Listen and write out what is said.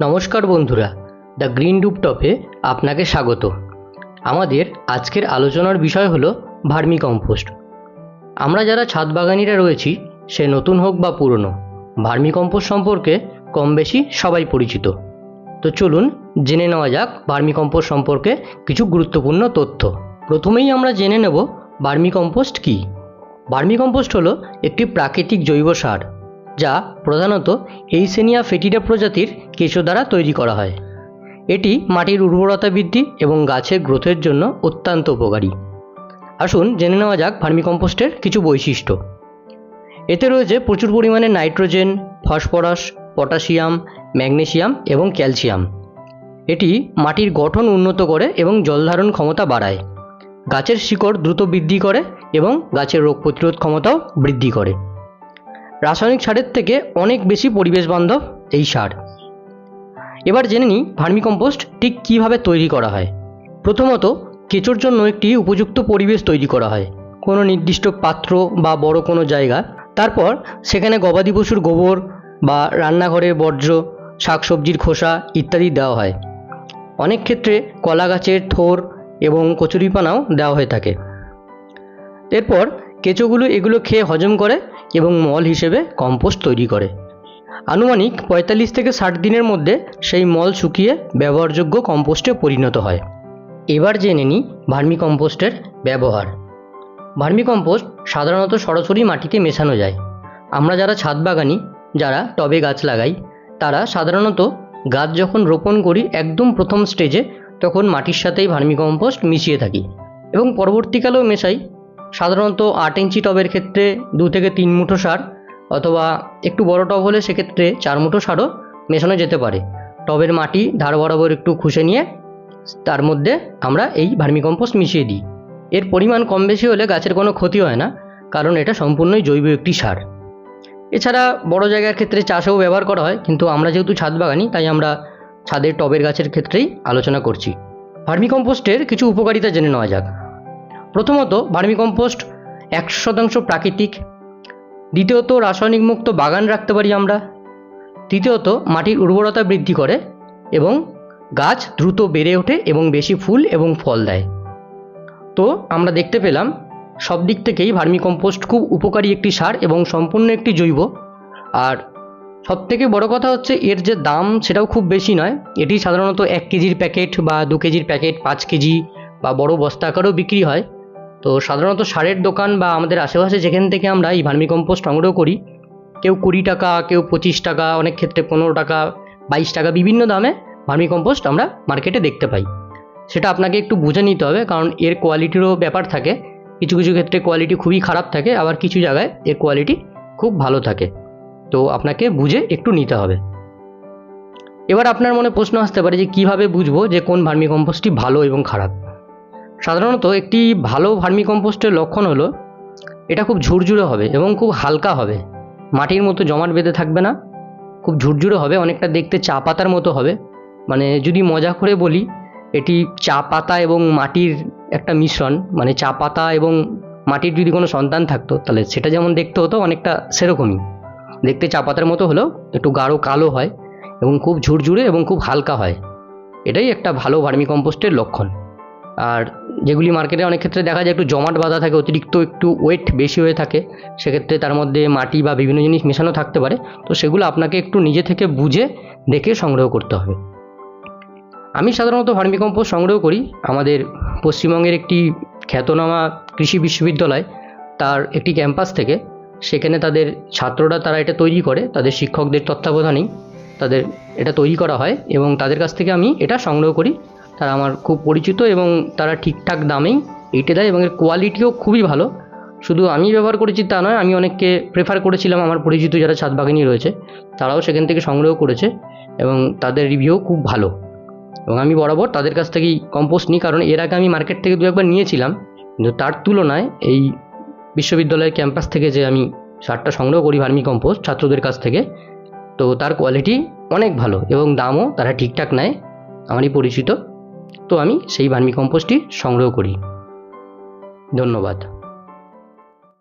নমস্কার বন্ধুরা, the green রুপটপে আপনাকে স্বাগত। আমাদের আজকের আলোচনার বিষয় হলো ভার্মি কম্পোস্ট। আমরা যারা ছাদ বাগানিরা রয়েছি, সে নতুন হোক বা পুরনো, ভার্মি কম্পোস্ট সম্পর্কে কম বেশি সবাই পরিচিত। তো চলুন জেনে নেওয়া যাক ভার্মি কম্পোস্ট সম্পর্কে কিছু গুরুত্বপূর্ণ তথ্য। প্রথমেই আমরা জেনে নেব ভার্মি কম্পোস্ট কী। ভার্মি কম্পোস্ট হলো একটি প্রাকৃতিক জৈব সার যা প্রধানত এইসেনিয়া ফেটিডা প্রজাতির কেঁচো দ্বারা তৈরি করা হয়। এটি মাটির উর্বরতা বৃদ্ধি এবং গাছের গ্রোথের জন্য অত্যন্ত উপকারী। আসুন জেনে নেওয়া যাক ভার্মিকম্পোস্টের কিছু বৈশিষ্ট্য। এতে রয়েছে প্রচুর পরিমাণে নাইট্রোজেন, ফসফরাস, পটাশিয়াম ম্যাগনেসিয়াম এবং ক্যালসিয়াম। এটি মাটির গঠন উন্নত করে এবং জলধারণ ক্ষমতা বাড়ায়। গাছের শিকড় দ্রুত বৃদ্ধি করে এবং গাছের রোগ প্রতিরোধ ক্ষমতাও বৃদ্ধি করে। রাসায়নিক সারের থেকে অনেক বেশি পরিবেশ বান্ধব এই সার। এবার জেনে নিই ভার্মিকম্পোস্ট ঠিক কীভাবে তৈরি করা হয়। প্রথমত কেঁচোর জন্য একটি উপযুক্ত পরিবেশ তৈরি করা হয়। কোনো নির্দিষ্ট পাত্র বা বড় কোনো জায়গা। তারপর সেখানে গবাদি পশুর গোবর বা রান্নাঘরের বর্জ্য, শাকসবজির খোসা ইত্যাদি দেওয়া হয়। অনেক ক্ষেত্রে কলা গাছের থোর এবং কচুরিপানাও দেওয়া হয়ে থাকে। এরপর কেঁচোগুলো এগুলো খেয়ে হজম করে এবং মল হিসেবে কম্পোস্ট তৈরি করে। আনুমানিক পঁয়তাল্লিশ থেকে ষাট দিনের মধ্যে সেই মল শুকিয়ে ব্যবহারযোগ্য কম্পোস্টে পরিণত হয়। এবার জেনে নিই ভার্মি কম্পোস্টের ব্যবহার। ভার্মি কম্পোস্ট সাধারণত সরাসরি মাটিতে মেশানো যায়। আমরা যারা ছাদ বাগানি, যারা টবে গাছ লাগাই, তারা সাধারণত গাছ যখন রোপণ করি একদম প্রথম স্টেজে, তখন মাটির সাথেই ভার্মি কম্পোস্ট মিশিয়ে থাকি এবং পরবর্তীকালেও মেশাই। সাধারণত আট ইঞ্চি টবের ক্ষেত্রে দু থেকে তিন মুঠো সার অথবা একটু বড় টব হলে সেক্ষেত্রে চার মুঠো সারও মেশানো যেতে পারে। টবের মাটি ধার বরাবর একটু খুশে নিয়ে তার মধ্যে আমরা এই ভার্মিকম্পোস্ট মিশিয়ে দিই। এর পরিমাণ কম বেশি হলে গাছের কোনো ক্ষতি হয় না, কারণ এটা সম্পূর্ণই জৈব একটি সার। এছাড়া বড় জায়গার ক্ষেত্রে চাষেও ব্যবহার করা হয়, কিন্তু আমরা যেহেতু ছাদ বাগানি, তাই আমরা ছাদের টবের গাছের ক্ষেত্রেই আলোচনা করছি। ভার্মিকম্পোস্টের কিছু উপকারিতা জেনে নেওয়া যাক। প্রথমত ভার্মিকম্পোস্ট একশো শতাংশ প্রাকৃতিক। দ্বিতীয়ত রাসায়নিক মুক্ত বাগান রাখতে পারি আমরা। তৃতীয়ত মাটির উর্বরতা বৃদ্ধি করে এবং গাছ দ্রুত বেড়ে ওঠে এবং বেশি ফুল এবং ফল দেয়। তো আমরা দেখতে পেলাম সব দিক থেকেই ভার্মিকম্পোস্ট খুব উপকারী একটি সার এবং সম্পূর্ণ একটি জৈব। আর সব থেকে বড় কথা হচ্ছে এর যে দাম সেটাও খুব বেশি নয়। এটি সাধারণত এক কেজির প্যাকেট বা দু কেজির প্যাকেট, পাঁচ কেজি বা বড় বস্তা আকারেও বিক্রি হয়। তো সাধারণত সারের দোকান বা আমাদের আশেপাশে যেখান থেকে আমরা এই ভার্মিকম্পোস্ট সংগ্রহ করি, কেউ কুড়ি টাকা, কেউ পঁচিশ টাকা, অনেক ক্ষেত্রে পনেরো টাকা, বাইশ টাকা বিভিন্ন দামে ভার্মিকম্পোস্ট আমরা মার্কেটে দেখতে পাই। সেটা আপনাকে একটু বুঝে নিতে হবে, কারণ এর কোয়ালিটিরও ব্যাপার থাকে। কিছু কিছু ক্ষেত্রে কোয়ালিটি খুবই খারাপ থাকে, আবার কিছু জায়গায় এর কোয়ালিটি খুব ভালো থাকে। তো আপনাকে বুঝে একটু নিতে হবে। এবার আপনার মনে প্রশ্ন আসতে পারে যে কীভাবে বুঝব যে কোন ভার্মিকম্পোস্টটি ভালো এবং খারাপ? সাধারণত একটি ভালো ভার্মিকম্পোস্টের লক্ষণ হলো এটা খুব ঝুরঝুরে হবে এবং খুব হালকা হবে। মাটির মতো জমাট বেঁধে থাকবে না, খুব ঝুরঝুরে হবে, অনেকটা দেখতে চা পাতার মতো হবে। মানে যদি মজা করে বলি, এটি চা পাতা এবং মাটির একটা মিশ্রণ মানে চা পাতা এবং মাটির যদি কোনো সন্তান থাকতো, তাহলে সেটা যেমন দেখতে হতো, অনেকটা সেরকমই। দেখতে চা পাতার মতো হলেও একটু গাঢ় কালো হয় এবং খুব ঝুরঝুরে এবং খুব হালকা হয়। এটাই একটা ভালো ভার্মিকম্পোস্টের লক্ষণ। আর যেগুলি মার্কেটে অনেক ক্ষেত্রে দেখা যায় একটু জমাট বাঁধা থাকে, অতিরিক্ত একটু ওয়েট বেশি হয়ে থাকে, সেক্ষেত্রে তার মধ্যে মাটি বা বিভিন্ন জিনিস মেশানো থাকতে পারে। তো সেগুলো আপনাকে একটু নিজে থেকে বুঝে দেখে সংগ্রহ করতে হবে। আমি সাধারণত ভার্মিকম্পোস্ট সংগ্রহ করি। আমাদের পশ্চিমবঙ্গের একটি খ্যাতনামা কৃষি বিশ্ববিদ্যালয়, তার একটি ক্যাম্পাস থেকে। সেখানে তাদের ছাত্ররা তারা এটা তৈরি করে, তাদের শিক্ষকদের তত্ত্বাবধানেই তাদের এটা তৈরি করা হয় এবং তাদের কাছ থেকে আমি এটা সংগ্রহ করি। তারা আমার খুব পরিচিত এবং তারা ঠিকঠাক দামেই এইটা দেয় এবং এর কোয়ালিটিও খুবই ভালো। শুধু আমি ব্যবহার করেছি তা নয়, আমি অনেককে প্রেফার করেছিলাম আমার পরিচিত যারা ছাদ বাগানি রয়েছে, তারাও সেখান থেকে সংগ্রহ করেছে এবং তাদের রিভিউ খুব ভালো। এবং আমি বরাবর তাদের কাছ থেকেই কম্পোস্ট নিই, কারণ এর আগে আমি মার্কেট থেকে দু একবার নিয়েছিলাম, কিন্তু তার তুলনায় এই বিশ্ববিদ্যালয়ের ক্যাম্পাস থেকে যে আমি সারটা সংগ্রহ করি ভার্মি কম্পোস্ট ছাত্রদের কাছ থেকে, তো তার কোয়ালিটি অনেক ভালো এবং দামও তারা ঠিকঠাক নেয়, আমারই পরিচিত। তো আমি সেই ভার্মি কম্পোস্টটি সংগ্রহ করি। ধন্যবাদ।